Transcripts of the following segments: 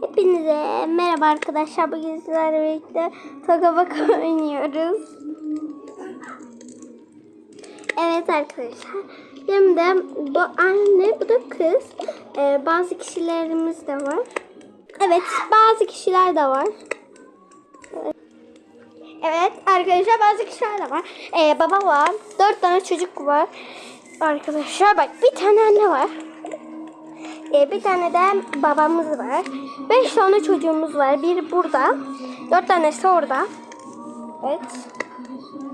Hepinize merhaba arkadaşlar. Bugün sizlerle birlikte Toga Baka oynuyoruz. Evet arkadaşlar. Şimdi bu anne, bu da kız. Ee, bazı kişilerimiz de var. Evet, bazı kişiler de var. Evet. Evet arkadaşlar bazı kişiler de var. Ee, baba var. Dört tane çocuk var. Arkadaşlar bak bir tane anne var. Ee, bir tane de babamız var. Beş tane çocuğumuz var. Biri burada. Dört tanesi orada. Evet.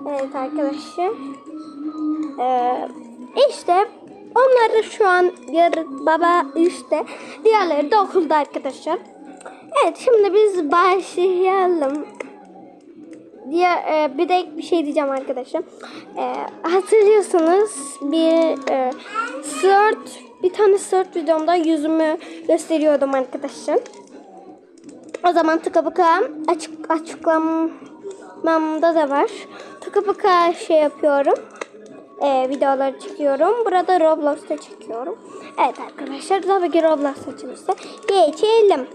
Evet arkadaşlar. Ee, işte onları şu an yarı baba işte. Diğerleri de okulda arkadaşlar. Evet şimdi biz başlayalım. Diğer e, bir de bir şey diyeceğim arkadaşlar. E, hatırlıyorsunuz bir e, sört bir tane sört videomda yüzümü gösteriyordum arkadaşlar. O zaman tıka baka açık açıklamamda da var. Tıka baka şey yapıyorum. E, videoları çekiyorum. Burada Roblox'ta çekiyorum. Evet arkadaşlar tabii ki Roblox açılırsa geçelim.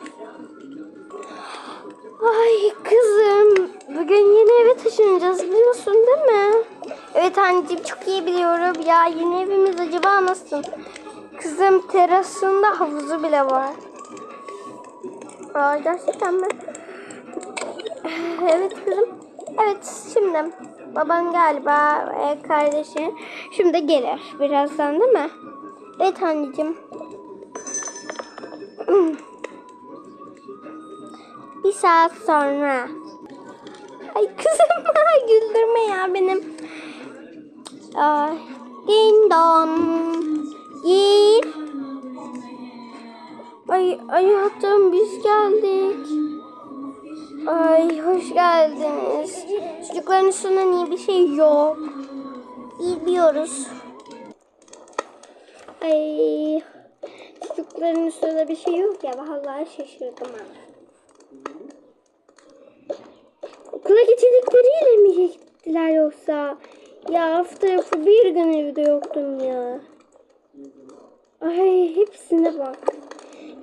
Ay kızım, bugün yeni eve taşınacağız biliyorsun değil mi? Evet anneciğim çok iyi biliyorum. Ya yeni evimiz acaba nasıl? Kızım terasında havuzu bile var. Aa gerçekten mi? Evet kızım. Evet şimdi baban galiba e, kardeşi şimdi gelir birazdan değil mi? Evet anneciğim. Bir saat sonra. Ay kızım güldürme ya benim. Ay, ding dong. Gir. Ay hayatım biz geldik. Ay hoş geldiniz. Çocukların üstünde niye bir şey yok? Bilmiyoruz. Ay çocukların üstünde bir şey yok ya vallahi şaşırdım ha. Okula geçirdikleriyle mi gittiler yoksa? Ya hafta tarafı bir gün evde yoktum ya. Ay hepsine bak.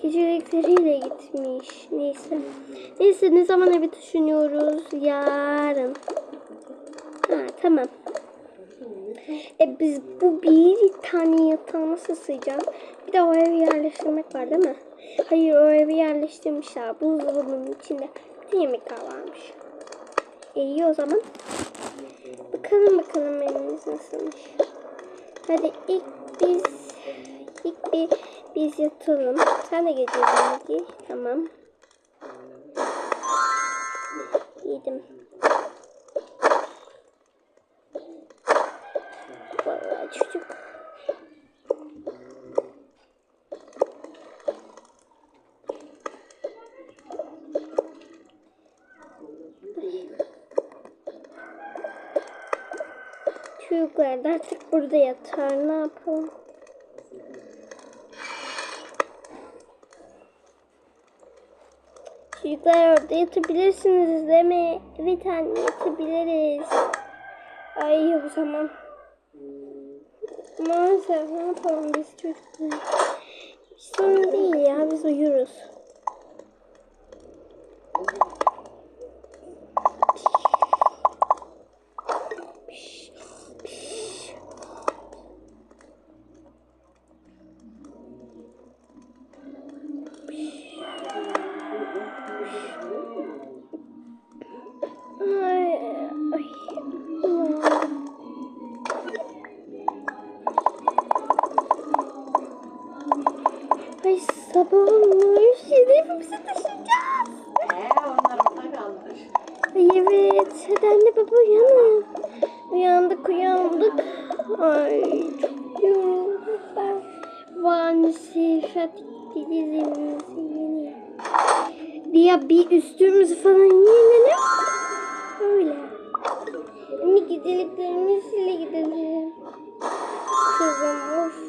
Geçirdikleriyle gitmiş. Neyse. Neyse ne zaman evi düşünüyoruz? Yarın. Ha tamam. E biz bu bir tane yatağı nasıl sığacağız? Bir de o evi yerleştirmek var değil mi? Hayır o evi yerleştirmişler. Buzdolabının içinde bütün yemekler varmış. E, iyi o zaman. Bakalım bakalım evimiz nasılmış. Hadi ilk biz bir biz yatalım. Sen de gece yemeği Tamam. Yedim. Vallahi çocuk. Çocuklar da artık burada yatar. Ne yapalım? Çocuklar orada yatabilirsiniz değil? Evet anne yatabiliriz. Ay o zaman. Maalesef ne yapalım biz çocuklar? Sorun değil ya biz uyuruz. Ay, sabah olmuş. Yeni evimize taşıyacağız. Ee, onlar orada kalmış. Ay evet. Hadi anne baba uyanın. Uyandık uyandık. Ay çok yoruldum ben. Hadi gideceğiz evimize yeni. Ya bir üstümüzü falan yiyelim. Öyle. Anne gideliklerimizle gidelim. Kızım of.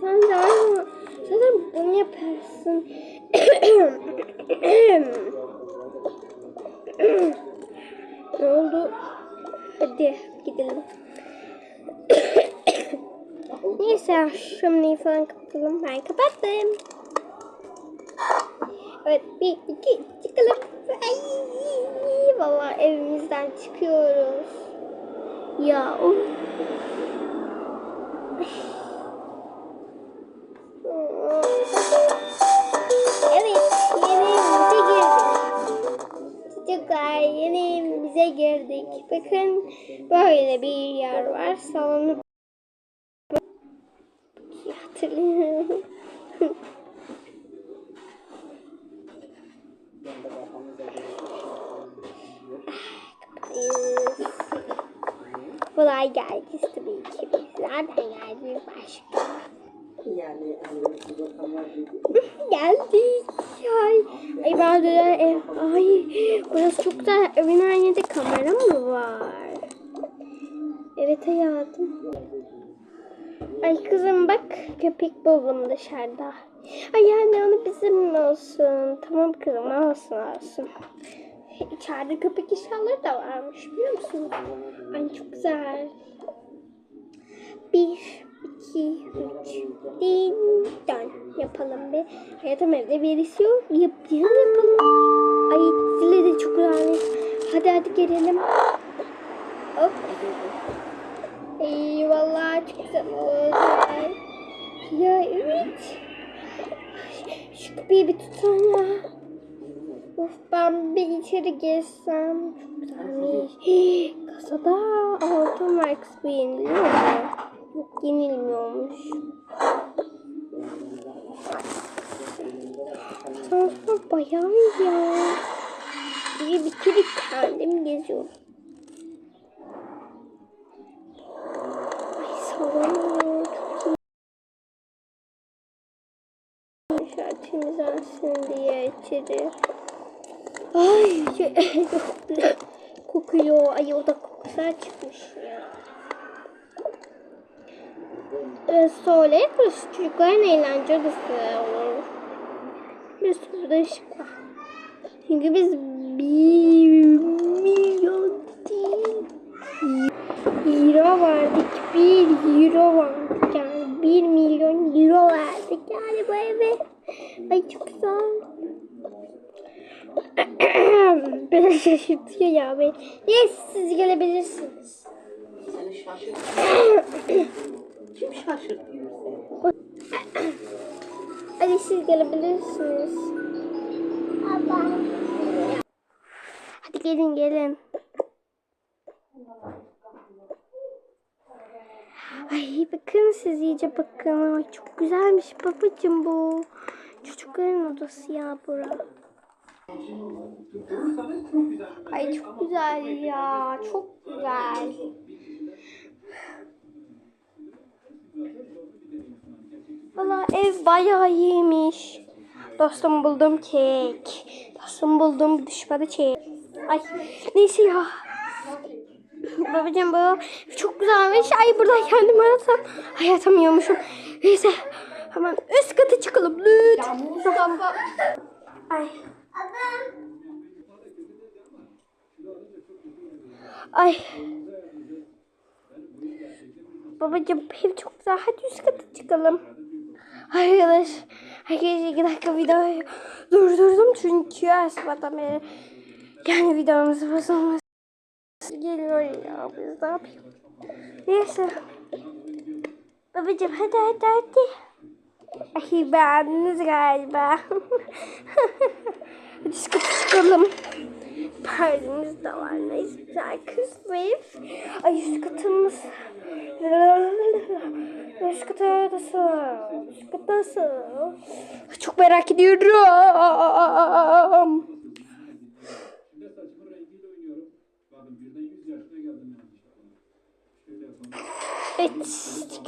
Sen de ama zaten bunu yaparsın. ne oldu? Hadi gidelim. Neyse şömineyi falan kapatalım. Ben kapattım. Evet bir iki çıkalım. Ay, vallahi evimizden çıkıyoruz. Ya o. Evet yeni evimize girdik. Çocuklar yeni evimize girdik. Bakın böyle bir yer var. Salonu Kolay geldi tabii ki. Zaten geldik başka. Yani Geldik. Ay, ay ben de ev. Ay, burası çok güzel. Evin aynında kamera mı var? Evet hayatım. Ay kızım bak köpek buldum dışarıda. Ay yani onu bizim olsun? Tamam kızım olsun olsun. İçeride köpek eşyaları da varmış biliyor musun? Ay çok güzel. Bir, iki, üç. Din dön. Yapalım be. Hayatım evde birisi yok. Yap, yapalım. Ay zile de çok güzelmiş. Hadi hadi gelelim. Hop. Ay çok güzel. Ya evet. Şu kapıyı bir tutsana. Of ben bir içeri girsem çok güzelmiş. Kasada altın Max yeniliyor mu? Yok yenilmiyormuş. Asansör bayağı iyi ya. Bir bitirip kendim geziyorum. Ay sallanıyor. Çok iyi. Diye içeri. Ay kokuyor. Ay o da kokusu çıkmış ya. Ee, Söyle burası çocukların eğlence olur. Bir sürü de ışık var. Çünkü biz bir milyon değil. Euro verdik. Bir euro verdik yani. Bir milyon euro verdik yani bu eve. Ay çok güzel. Beni şaşırtıyor ya beni. Neyse siz gelebilirsiniz. seni şaşırt. Kim şaşırtıyor seni? Hadi siz gelebilirsiniz. Hadi gelin gelin. Ay bakın siz iyice bakın. Ay çok güzelmiş babacığım bu. Çocukların odası ya bura. Ay çok güzel ya. Çok güzel. Valla ev bayağı iyiymiş. Dostum buldum kek. Dostum buldum düşmanı kek. Ay neyse ya. Babacığım bu çok güzelmiş. Ay burada kendim arasam. Ay atamıyormuşum. Neyse hemen üst kata çıkalım lütfen. Ay. Ay. Babacığım ev çok güzel. Hadi üst kata çıkalım. Arkadaş, arkadaşlar iki dakika videoyu durdurdum çünkü sabahtan beri yani videomuz bozulması geliyor ya biz ne yapayım. Neyse. Babacığım hadi hadi hadi. Ay beğendiniz galiba. hadi kata çıkalım. Perdemiz de var. Neyse güzel kız bu ev. Ay üst katımız. Üst katı nasıl? Üst katı? Çok merak ediyorum. Şimdi saçımın rengiyle oynuyorum. Bakın birden 100 yaşına geldim yani. Şöyle yapalım. Evet.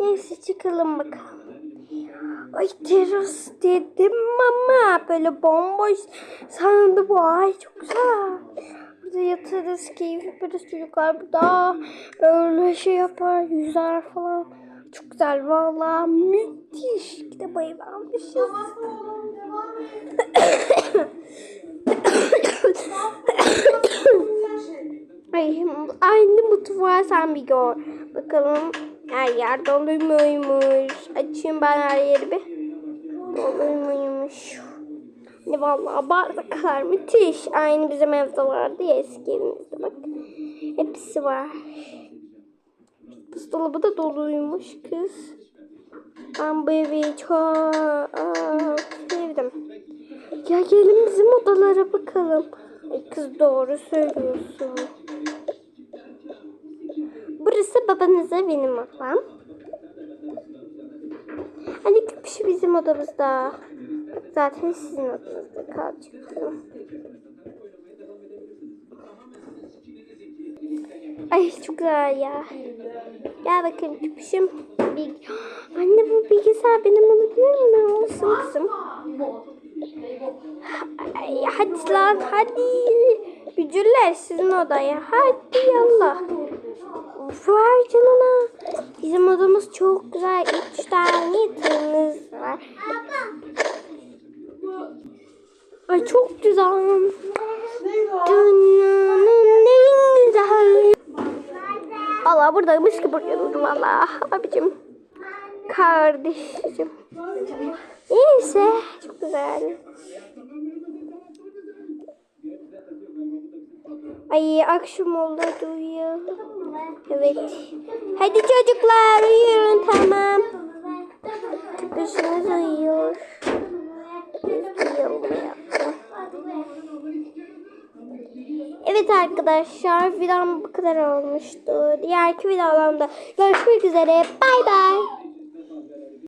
Neyse çıkalım bakalım. Ay teras dedim ama böyle bomboş sandım bu ay çok güzel. Burada yatarız keyif yaparız çocuklar burada böyle şey yapar yüzer falan. Çok güzel valla müthiş. Kitap bayılmışız. Ay, aynı mutfağı sen bir gör. Bakalım her yer doluymuş. Açayım ben her yeri bir. Doluymuş. Ne vallahi bardaklar müthiş. Aynı bizim evde vardı ya eski evimizde bak. Hepsi var. Buzdolabı da doluymuş kız. Ben bu evi çok sevdim. Ya gelin bizim odalara bakalım. Kız doğru söylüyorsun. Burası babanıza benim odam. Hani köpüşü bizim odamızda. Zaten sizin odanızda kalacaktım. Ay çok güzel ya. Gel bakayım köpüşüm. Bil- Anne bu bilgisayar benim olabilir mi? Olsun kızım. Ay, hadi lan hadi. Bücürler sizin odaya. Hadi yallah. Vay canına. Bizim odamız çok güzel. Üç tane yatağımız var. Ay çok güzel. Dünyanın en güzel. Allah buradaymış ki buraya valla abicim. Kardeşim. Neyse çok güzel. Ay akşam oldu hadi uyuyalım. Evet. Hadi çocuklar uyuyun tamam. Tıpışınız uyuyor. Evet arkadaşlar videom bu kadar olmuştu. Diğerki videolarımda görüşmek üzere. Bay bay.